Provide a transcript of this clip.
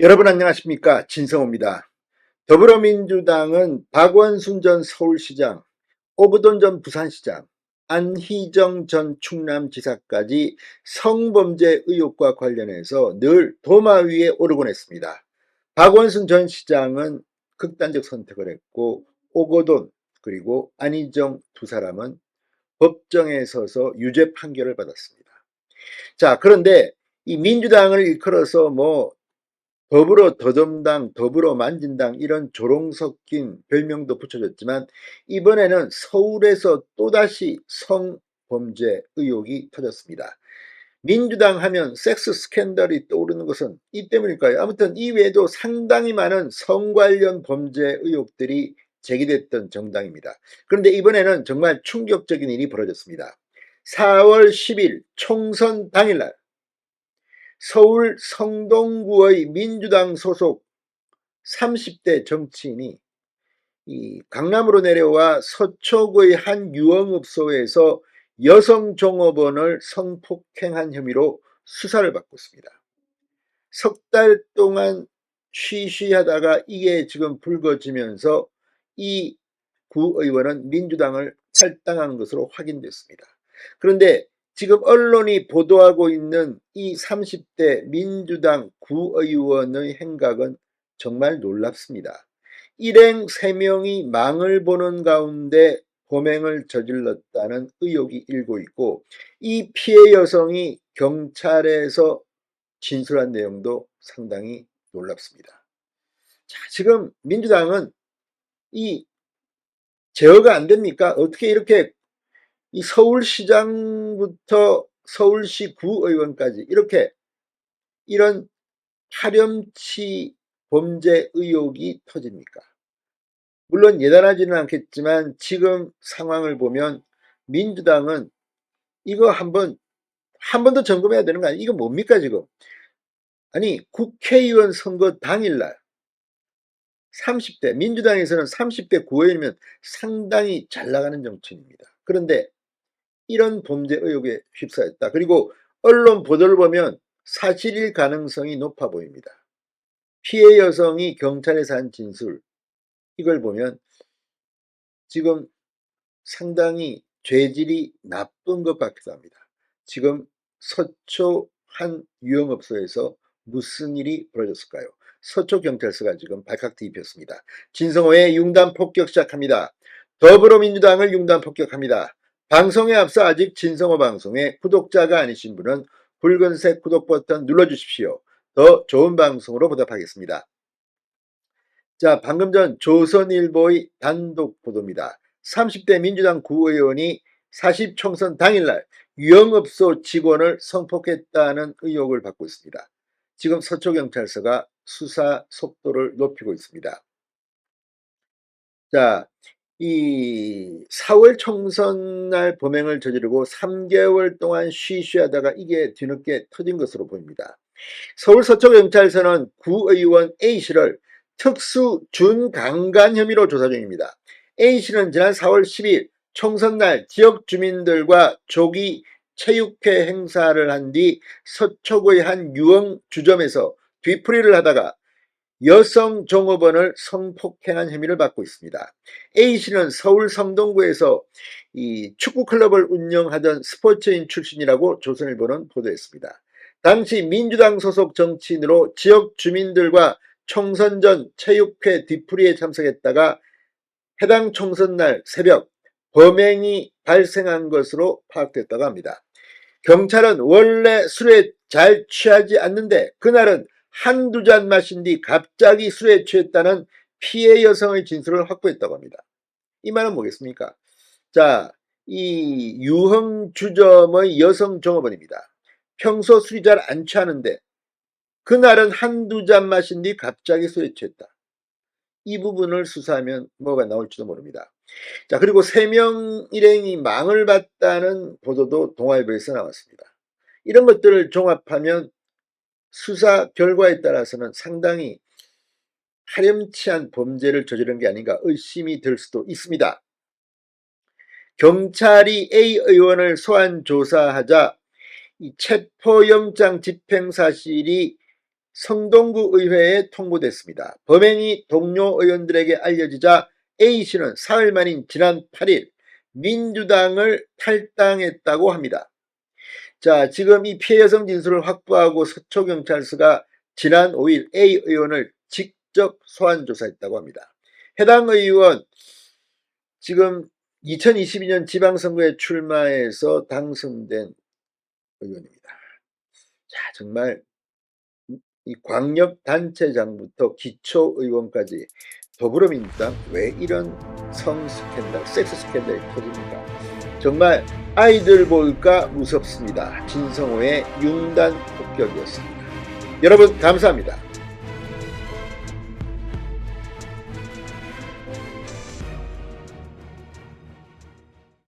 여러분 안녕하십니까 진성호입니다. 더불어민주당은 박원순 전 서울시장, 오거돈 전 부산시장, 안희정 전 충남지사까지 성범죄 의혹과 관련해서 늘 도마 위에 오르곤 했습니다. 박원순 전 시장은 극단적 선택을 했고 오거돈 그리고 안희정 두 사람은 법정에 서서 유죄 판결을 받았습니다. 자 그런데 이 민주당을 일컬어서 뭐 더불어 더dom당, 더불어 만진당 이런 조롱 섞인 별명도 붙여졌지만 이번에는 서울에서 또다시 성범죄 의혹이 터졌습니다. 민주당 하면 섹스 스캔들이 떠오르는 것은 이 때문일까요? 아무튼 이 외에도 상당히 많은 성 관련 범죄 의혹들이 제기됐던 정당입니다. 그런데 이번에는 정말 충격적인 일이 벌어졌습니다. 4월 10일 총선 당일날 서울 성동구의 민주당 소속 30대 정치인이 이 강남으로 내려와 서초구의 한 유흥업소에서 여성 종업원을 성폭행한 혐의로 수사를 받고 있습니다. 석 달 동안 쉬쉬하다가 이게 지금 불거지면서 이 구의원은 민주당을 탈당한 것으로 확인됐습니다. 그런데 지금 언론이 보도하고 있는 이 30대 민주당 구의원의 행각은 정말 놀랍습니다. 일행 3명이 망을 보는 가운데 범행을 저질렀다는 의혹이 일고 있고 이 피해 여성이 경찰에서 진술한 내용도 상당히 놀랍습니다. 자, 지금 민주당은 이 제어가 안 됩니까? 어떻게 이렇게 이 서울시장부터 서울시 구의원까지 이렇게 이런 파렴치 범죄 의혹이 터집니까? 물론 예단하지는 않겠지만 지금 상황을 보면 민주당은 이거 한번 한 번 더 점검해야 되는 거 아니에요? 이거 뭡니까 지금? 아니 국회의원 선거 당일날 30대 민주당에서는 30대 구의원이면 상당히 잘 나가는 정치인입니다. 그런데 이런 범죄 의혹에 휩싸였다. 그리고 언론 보도를 보면 사실일 가능성이 높아 보입니다. 피해 여성이 경찰에서 한 진술 이걸 보면 지금 상당히 죄질이 나쁜 것 같기도 합니다. 지금 서초 한 유흥업소에서 무슨 일이 벌어졌을까요? 서초 경찰서가 지금 발칵 뒤집혔습니다. 진성호의 융단 폭격 시작합니다. 더불어민주당을 융단 폭격합니다. 방송에 앞서 아직 진성호 방송의 구독자가 아니신 분은 붉은색 구독 버튼 눌러주십시오. 더 좋은 방송으로 보답하겠습니다. 자, 방금 전 조선일보의 단독 보도입니다. 30대 민주당 구의원이 40 총선 당일날 유흥업소 직원을 성폭했다는 의혹을 받고 있습니다. 지금 서초경찰서가 수사 속도를 높이고 있습니다. 자, 이 4월 총선 날 범행을 저지르고 3개월 동안 쉬쉬하다가 이게 뒤늦게 터진 것으로 보입니다. 서울 서초경찰서는 구의원 A씨를 특수 준강간 혐의로 조사 중입니다. A씨는 지난 4월 10일 총선 날 지역 주민들과 조기 체육회 행사를 한 뒤 서초구의 한 유흥 주점에서 뒤풀이를 하다가 여성 종업원을 성폭행한 혐의를 받고 있습니다. A씨는 서울 성동구에서 이 축구 클럽을 운영하던 스포츠인 출신이라고 조선일보는 보도했습니다. 당시 민주당 소속 정치인으로 지역 주민들과 총선 전 체육회 뒤풀이에 참석했다가 해당 총선 날 새벽 범행이 발생한 것으로 파악됐다고 합니다. 경찰은 원래 술에 잘 취하지 않는데 그날은 한두 잔 마신 뒤 갑자기 술에 취했다는 피해 여성의 진술을 확보했다고 합니다. 이 말은 뭐겠습니까? 자, 이 유흥 주점의 여성 종업원입니다. 평소 술이 잘 안 취하는데 그날은 한두 잔 마신 뒤 갑자기 술에 취했다. 이 부분을 수사하면 뭐가 나올지도 모릅니다. 자, 그리고 세 명 일행이 망을 봤다는 보도도 동아일보에서 나왔습니다. 이런 것들을 종합하면 수사 결과에 따라서는 상당히 파렴치한 범죄를 저지른 게 아닌가 의심이 들 수도 있습니다. 경찰이 A 의원을 소환 조사하자 이 체포영장 집행 사실이 성동구 의회에 통보됐습니다. 범행이 동료 의원들에게 알려지자 A씨는 사흘 만인 지난 8일 민주당을 탈당했다고 합니다. 자, 지금 이 피해 여성 진술을 확보하고 서초경찰서가 지난 5일 A 의원을 직접 소환 조사했다고 합니다. 해당 의원 지금 2022년 지방선거에 출마해서 당선된 의원입니다. 자, 정말 이 광역단체장부터 기초의원까지 더불어민주당 왜 이런 성 스캔들, 섹스 스캔들이 터집니까? 정말 아이들 볼까 무섭습니다. 진성호의 융단 폭격이었습니다. 여러분 감사합니다.